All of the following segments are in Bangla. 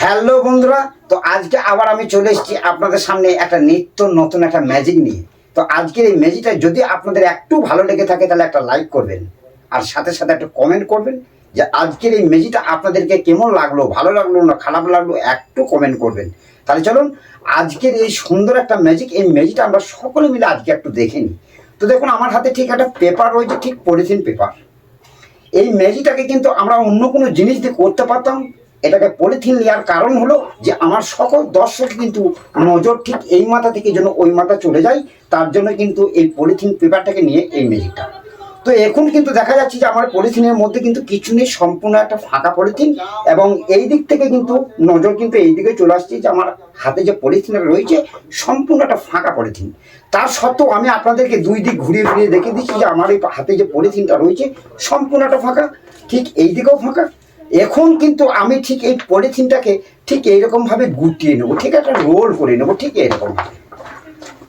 হ্যালো বন্ধুরা, তো আজকে আবার আমি চলে এসেছি আপনাদের সামনে একটা নিত্য নতুন একটা ম্যাজিক নিয়ে। তো আজকের এই ম্যাজিকটা যদি আপনাদের একটু ভালো লেগে থাকে, তাহলে একটা লাইক করবেন। আর সাথে সাথে একটা কমেন্ট করবেন যে আজকের এই ম্যাজিকটা আপনাদেরকে কেমন লাগল, ভালো লাগল না খারাপ লাগল, একটু কমেন্ট করবেন। তাহলে চলুন, আজকের এই সুন্দর একটা ম্যাজিক এই ম্যাজিকটা আমরা সকলে মিলে আজকে একটু দেখে নিই। তো দেখুন, আমার হাতে ঠিক একটা পেপার রয়েছে, ঠিক পলিথিন পেপার এই ম্যাজিকটাকে কিন্তু আমরা অন্য কোনো জিনিস দিয়ে করতে পারতাম এটাকে পলিথিন নেওয়ার কারণ হলো যে আমার সকল দর্শক কিন্তু নজর ঠিক এই মাথা থেকে যেন ওই মাথা চলে যায়, তার জন্য কিন্তু এই পলিথিন পেপারটাকে নিয়ে এই ম্যাজিকটা তো এখন কিন্তু দেখা যাচ্ছে যে আমার পলিথিনের মধ্যে কিন্তু কিছু নেই, সম্পূর্ণ একটা ফাঁকা পলিথিন এবং এই দিক থেকে কিন্তু নজর কিন্তু এই দিকে চলে আসছে যে আমার হাতে যে পলিথিনটা রয়েছে, সম্পূর্ণ একটা ফাঁকা পলিথিন। তার সত্ত্বেও আমি আপনাদেরকে দুই দিক ঘুরিয়ে ফিরিয়ে দেখে দিচ্ছি যে আমার এই হাতে যে পলিথিনটা রয়েছে, সম্পূর্ণ একটা ফাঁকা, ঠিক এই দিকেও ফাঁকা এখন কিন্তু আমি ঠিক এই পলিথিনটাকে ঠিক এইরকমভাবে গুটিয়ে নেব, ঠিক একটা রোল করে নেব, ঠিক এরকম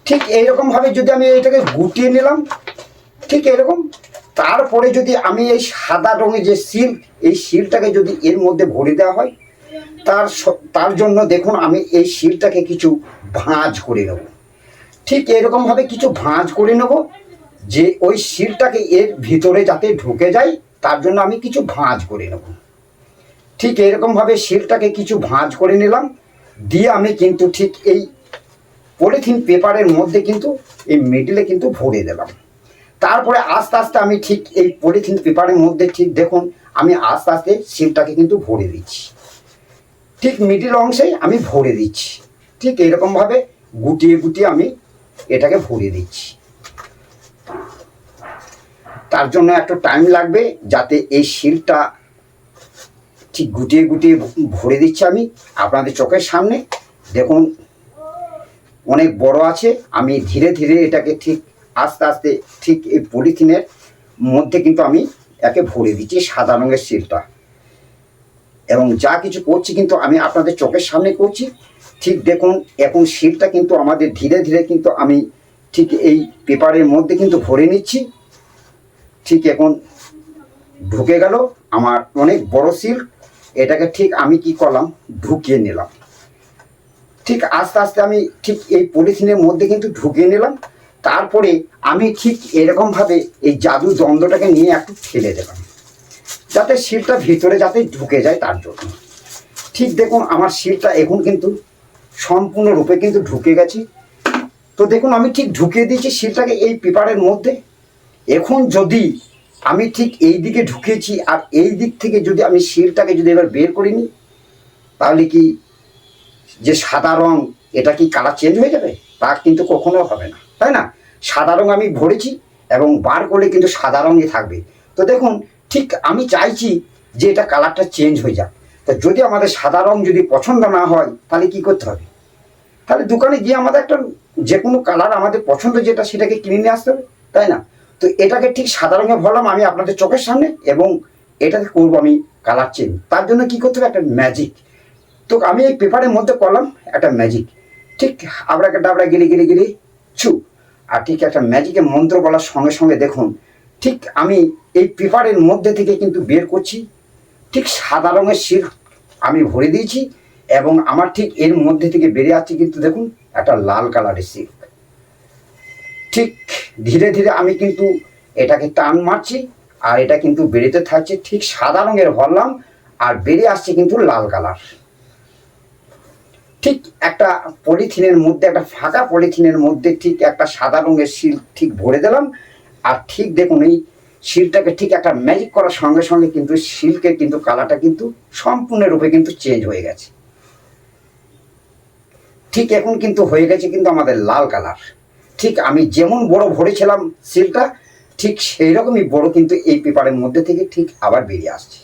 ঠিক এইরকমভাবে যদি আমি এটাকে গুটিয়ে নিলাম, ঠিক এরকম তারপরে যদি আমি এই সাদা রঙের যে সিল, এই শিলটাকে যদি এর মধ্যে ভরে দেওয়া হয়, তার তার জন্য দেখুন আমি এই শিলটাকে কিছু ভাঁজ করে নেব। ঠিক এরকমভাবে কিছু ভাঁজ করে নেব যে ওই শিলটাকে এর ভিতরে যাতে ঢুকে যায়, তার জন্য আমি কিছু ভাঁজ করে নেব। ঠিক এরকমভাবে শিলটাকে কিছু ভাঁজ করে নিলাম। দিয়ে আমি কিন্তু ঠিক এই পলিথিন পেপারের মধ্যে কিন্তু এই মিডিলে কিন্তু ভরে দিলাম। তারপরে আস্তে আস্তে আমি ঠিক এই পলিথিন পেপারের মধ্যে ঠিক দেখুন, আমি আস্তে আস্তে শিলটাকে কিন্তু ভরে দিচ্ছি। ঠিক মিডিল অংশে আমি ভরে দিচ্ছি। ঠিক এরকমভাবে গুটিয়ে গুটিয়ে আমি এটাকে ভরে দিচ্ছি। তার জন্য একটু টাইম লাগবে যাতে এই শিলটা ঠিক গুটিয়ে গুটিয়ে ভরে দিচ্ছি আমি আপনাদের চোখের সামনে। দেখুন, অনেক বড় আছে। আমি ধীরে ধীরে এটাকে ঠিক আস্তে আস্তে ঠিক এই পলিথিনের মধ্যে কিন্তু আমি একে ভরে দিচ্ছি সাদা রঙের শিলটা এবং যা কিছু করছি কিন্তু আমি আপনাদের চোখের সামনে করছি। ঠিক দেখুন, এখন শিলটা কিন্তু আমাদের ধীরে ধীরে কিন্তু আমি ঠিক এই পেপারের মধ্যে কিন্তু ভরে নিচ্ছি। ঠিক এখন ঢুকে গেল আমার অনেক বড় শিল এটাকে ঠিক আমি কি করলাম? ঢুকিয়ে নিলাম। ঠিক আস্তে আস্তে আমি ঠিক এই পলিথিনের মধ্যে কিন্তু ঢুকিয়ে নিলাম। তারপরে আমি ঠিক এরকমভাবে এই জাদু দ্বন্দ্বটাকে নিয়ে একটু ফেলে দিলাম। যাতে শিলটা ভিতরে যাতে ঢুকে যায় তার জন্য। ঠিক দেখুন, আমার শিলটা এখন কিন্তু সম্পূর্ণরূপে কিন্তু ঢুকে গেছে। তো দেখুন, আমি ঠিক ঢুকিয়ে দিয়েছি শিলটাকে এই পেপারের মধ্যে। এখন যদি আমি ঠিক এই দিকে ঢুকিয়েছি আর এই দিক থেকে যদি আমি শিলটাকে যদি এবার বের করে নিই, তাহলে কি যে সাদা রং, এটা কি কালার চেঞ্জ হয়ে যাবে? তা কিন্তু কখনো হবে না, তাই না? সাদা রং আমি ভরেছি এবং বার করলে কিন্তু সাদা রঙে থাকবে। তো দেখুন, ঠিক আমি চাইছি যে এটা কালারটা চেঞ্জ হয়ে যাক। তো যদি আমাদের সাদা রং যদি পছন্দ না হয়, তাহলে কি করতে হবে? তাহলে দোকানে গিয়ে আমাদের একটা যে কোনো কালার আমাদের পছন্দ যেটা, সেটাকে কিনে নিয়ে আসতে হবে, তাই না? তো এটাকে ঠিক সাদা রঙে ভরলাম আমি আপনাদের চোখের সামনে এবং এটাকে করব আমি কালার চেঞ্জ তার জন্য কি করতে হবে? একটা ম্যাজিক তো আমি এই পেপারের মধ্যে করলাম একটা ম্যাজিক ঠিক আবড়াকে ডাবড়া গিলি গিলি গিলি, ছু। আর ঠিক একটা ম্যাজিকের মন্ত্র বলার সঙ্গে সঙ্গে দেখুন, ঠিক আমি এই পেপারের মধ্যে থেকে কিন্তু বের করছি। ঠিক সাদা রঙের শিল আমি ভরে দিয়েছি এবং আমার ঠিক এর মধ্যে থেকে বেরিয়ে আসছে কিন্তু দেখুন, একটা লাল কালারের সিল্ক ঠিক ধীরে ধীরে আমি কিন্তু এটাকে টান মারছি, আর এটা কিন্তু বেরিতে থাকছে ঠিক সাদা রঙের ভরলাম আর বেরিয়ে আসছে কিন্তু লাল কালার। ঠিক একটা পলিথিনের মধ্যে, একটা ফাঁকা পলিথিনের মধ্যে ঠিক একটা সাদা রঙের শিল ঠিক ভরে দিলাম, আর ঠিক দেখুন এই শিলটাকে ঠিক একটা ম্যাজিক করার সঙ্গে সঙ্গে কিন্তু শিল্কের কিন্তু কালারটা কিন্তু সম্পূর্ণরূপে কিন্তু চেঞ্জ হয়ে গেছে। ঠিক এখন কিন্তু হয়ে গেছে কিন্তু আমাদের লাল কালার। ঠিক আমি যেমন বড় ভরেছিলাম শিলটা ঠিক সেই রকমই বড় কিন্তু এই পেপারের মধ্যে থেকে ঠিক আবার বেরিয়ে আসছে।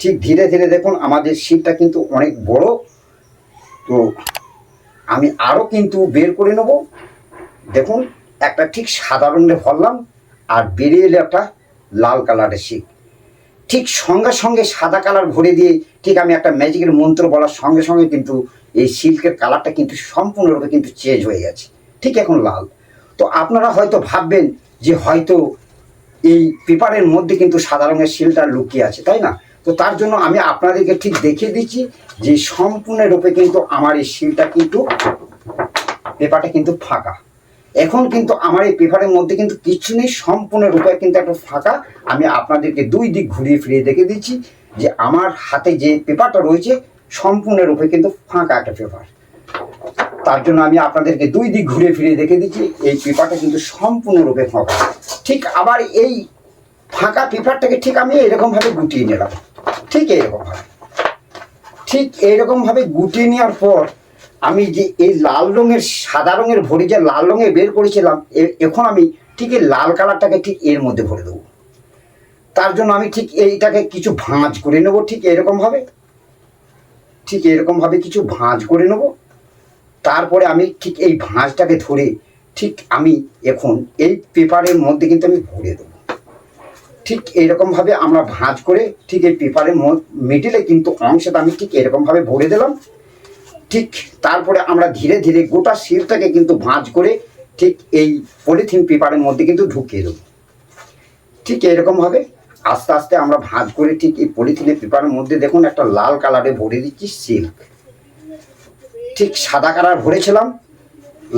ঠিক ধীরে ধীরে দেখুন, আমাদের শিলটা কিন্তু অনেক বড়। তো আমি আরও কিন্তু বের করে নেব। দেখুন, একটা ঠিক সাদা রঙের ভরলাম আর বেরিয়ে এলো একটা লাল কালারের শিক ঠিক সঙ্গে সঙ্গে সাদা কালার ভরে দিয়ে ঠিক আমি একটা ম্যাজিকের মন্ত্র বলার সঙ্গে সঙ্গে কিন্তু এই সিল্কের কালারটা কিন্তু সম্পূর্ণরূপে কিন্তু চেঞ্জ হয়ে গেছে। ঠিক এখন লাল। তো আপনারা হয়তো ভাববেন যে হয়তো এই পেপারের মধ্যে কিন্তু সাদা রঙের শিলটা লুকিয়ে আছে, তাই না? তো তার জন্য আমি আপনাদেরকে ঠিক দেখিয়ে দিচ্ছি যে সম্পূর্ণরূপে কিন্তু আমার এই শিলটা কিন্তু পেপারটা কিন্তু ফাঁকা। এখন কিন্তু আমার এই পেপারের মধ্যে কিন্তু কিছু নেই সম্পূর্ণরূপে কিন্তু একটা ফাঁকা। আমি আপনাদেরকে দুই দিক ঘুরিয়ে ফিরিয়ে দেখে দিচ্ছি যে আমার হাতে যে পেপারটা রয়েছে সম্পূর্ণরূপে কিন্তু ফাঁকা একটা পেপার। তার জন্য আমি আপনাদেরকে দুই দিক ঘুরে ফিরে দেখে দিচ্ছি, এই পেপারটা কিন্তু সম্পূর্ণরূপে ফাঁকা। ঠিক আবার এই ফাঁকা পেপারটাকে ঠিক আমি এরকমভাবে গুটিয়ে নিলাম। ঠিক এইরকমভাবে। ঠিক এইরকমভাবে গুটিয়ে নেওয়ার পর আমি যে এই লাল রঙের, সাদা রঙের ভরি যে লাল রঙে বের করেছিলাম এখন আমি ঠিক এই লাল কালারটাকে ঠিক এর মধ্যে ভরে দেবো। তার জন্য আমি ঠিক এইটাকে কিছু ভাঁজ করে নেব, ঠিক এরকমভাবে ঠিক এরকমভাবে কিছু ভাঁজ করে নেব। তারপরে আমি ঠিক এই ভাঁজটাকে ধরে ঠিক আমি এখন এই পেপারের মধ্যে কিন্তু আমি ভরে দেবো। ঠিক এরকমভাবে আমরা ভাঁজ করে ঠিক এই পেপারের মিডিলে কিন্তু অংশটা আমি ঠিক এরকমভাবে ভরে দিলাম। ঠিক তারপরে আমরা ধীরে ধীরে গোটা শিলটাকে কিন্তু ভাঁজ করে ঠিক এই পলিথিন পেপারের মধ্যে কিন্তু ঢুকিয়ে দেবো। ঠিক এরকমভাবে আস্তে আস্তে আমরা ভাঁজ করে ঠিক এই পলিথিনের পেপারের মধ্যে দেখুন একটা লাল কালারে ভরে দিচ্ছি সিল্ক। ঠিক সাদা কালার ভরেছিলাম,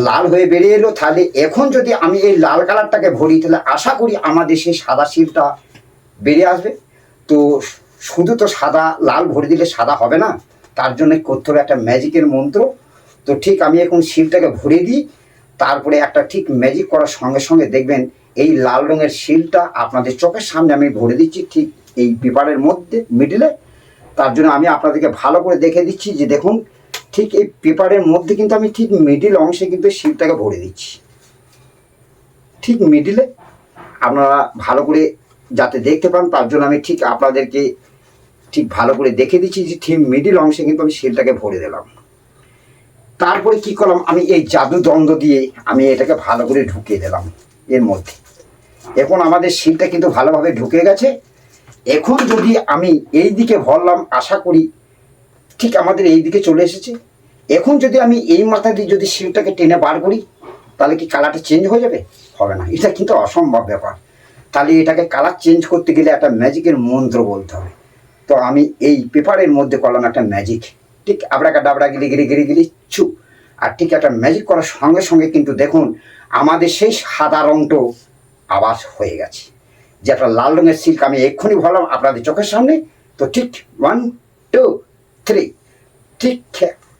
লাল হয়ে বেরিয়ে এলো। তাহলে এখন যদি আমি এই লাল কালারটাকে ভরি, তাহলে আশা করি আমাদের সেই সাদা শিলটা বেরিয়ে আসবে। তো শুধু তো সাদা, লাল ভরে দিলে সাদা হবে না, তার জন্য করতে হবে একটা ম্যাজিকের মন্ত্র। তো ঠিক আমি এখন শিলটাকে ভরে দিই, তারপরে একটা ঠিক ম্যাজিক করার সঙ্গে সঙ্গে দেখবেন এই লাল রঙের শিলটা আপনাদের চোখের সামনে আমি ভরে দিচ্ছি ঠিক এই পেপারের মধ্যে মিডিলে তার জন্য আমি আপনাদেরকে ভালো করে দেখে দিচ্ছি যে দেখুন ঠিক এই পেপারের মধ্যে কিন্তু আমি ঠিক মিডিল অংশে কিন্তু শিলটাকে ভরে দিচ্ছি। ঠিক মিডিলে আপনারা ভালো করে যাতে দেখতে পান, তার জন্য আমি ঠিক আপনাদেরকে ঠিক ভালো করে দেখে দিচ্ছি যে ঠিক মিডিল অংশে কিন্তু আমি শিলটাকে ভরে দিলাম। তারপরে কি করলাম? আমি এই জাদু দ্বন্দ্ব দিয়ে আমি এটাকে ভালো করে ঢুকিয়ে দিলাম এর মধ্যে। এখন আমাদের শিলটা কিন্তু ভালোভাবে ঢুকে গেছে। এখন যদি আমি এই দিকে ভরলাম, আশা করি ঠিক আমাদের এই দিকে চলে এসেছে। এখন যদি আমি এই মাথা দিয়ে যদি শিলটাকে টেনে বার করি, তাহলে কি কালারটা চেঞ্জ হয়ে যাবে? হবে না। এটা কিন্তু অসম্ভব ব্যাপার। তাহলে এটাকে কালার চেঞ্জ করতে গেলে একটা ম্যাজিকের মন্ত্র বলতে হবে। তো আমি এই পেপারের মধ্যে করলাম একটা ম্যাজিক। ঠিক আবড়াকা ডাবড়া গিলি গিলি গিলি গিলি, ছু। আর ঠিক একটা ম্যাজিক করার সঙ্গে সঙ্গে কিন্তু দেখুন, আমাদের সেই সাদা রংটো আবাস হয়ে গেছে। যে একটা লাল রঙের সিল্ক আমি এক্ষুনি ভরলাম আপনাদের চোখের সামনে। তো ঠিক ওয়ান টু থ্রি ঠিক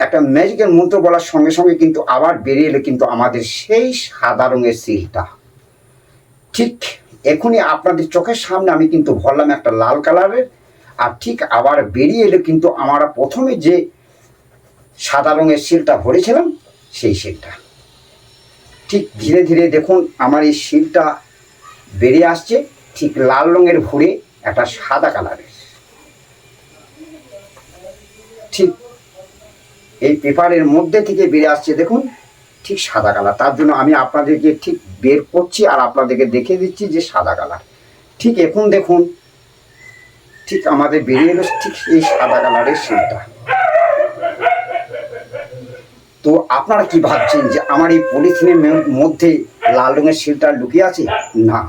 একটা ম্যাজিকের মন্ত্র বলার সঙ্গে সঙ্গে কিন্তু আবার বেরিয়ে এলো কিন্তু আমাদের সেই সাদা রঙের সিলটা ঠিক এখনই আপনাদের চোখের সামনে আমি কিন্তু ভরলাম একটা লাল কালারের, আর ঠিক আবার বেরিয়ে এলো কিন্তু আমরা প্রথমে যে সাদা রঙের শিলটা ভরেছিলাম, সেই শিলটা। ঠিক ধীরে ধীরে দেখুন আমার এই শিলটা বেরিয়ে আসছে, ঠিক লাল রঙের ভরে একটা সাদা কালারের। ঠিক এই পেপারের মধ্যে থেকে বেরিয়ে আসছে, দেখুন, ঠিক সাদা কালার। তার জন্য আমি আপনাদেরকে ঠিক বের করছি আর আপনাদেরকে দেখে দিচ্ছি যে সাদা কালার। ঠিক এখন দেখুন, ঠিক আমাদের বেরিয়ে এলো ঠিক এই সাদা কালারের শিলটা তো আপনারা কি ভাবছেন যে আমার এই পলিথিনের মধ্যে লাল রঙের শিলটা লুকিয়ে আছে? না।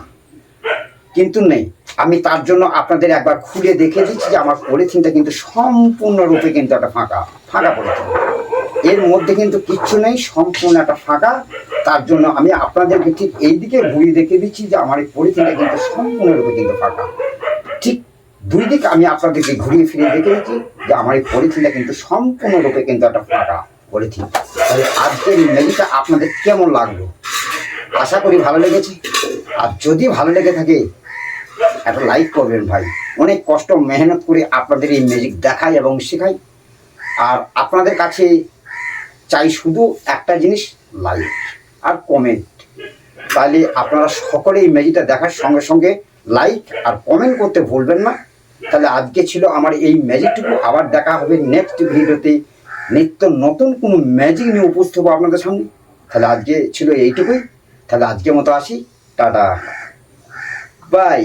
কিন্তু নেই। আমি তার জন্য আপনাদের একবার খুলে দেখে দিচ্ছি যে আমার পলিথিনটা কিন্তু সম্পূর্ণরূপে কিন্তু একটা ফাঁকা ফাঁকা পলিথিন। এর মধ্যে কিন্তু কিচ্ছু নেই, সম্পূর্ণ একটা ফাঁকা। তার জন্য আমি আপনাদেরকে ঠিক এই দিকে ঘুরিয়ে দেখে দিচ্ছি যে আমার এই পলিথিনটা কিন্তু সম্পূর্ণরূপে কিন্তু ফাঁকা। ঠিক দুই দিক আমি আপনাদেরকে ঘুরিয়ে ফিরিয়ে দেখে দিচ্ছি যে আমার এই পলিথিনটা কিন্তু সম্পূর্ণরূপে কিন্তু একটা ফাঁকা পলিথিন। তাহলে আজকের এই মেলিটা আপনাদের কেমন লাগল? আশা করি ভালো লেগেছে। আর যদি ভালো লেগে থাকে একটা লাইক করবেন ভাই। অনেক কষ্ট, মেহনত করে আপনাদের এই ম্যাজিক দেখাই এবং শেখাই। আর আপনাদের কাছে চাই শুধু একটা জিনিস লাইক আর কমেন্ট তাহলে আপনারা সকলে এই ম্যাজিকটা দেখার সঙ্গে সঙ্গে লাইক আর কমেন্ট করতে ভুলবেন না। তাহলে আজকে ছিল আমার এই ম্যাজিকটুকু আবার দেখা হবে নেক্সট ভিডিওতে নিত্য নতুন কোনো ম্যাজিক নিয়ে উপস্থিত হব আপনাদের সামনে। তাহলে আজকে ছিল এইটুকুই। তাহলে আজকে মতো আসি। টাটা। বাই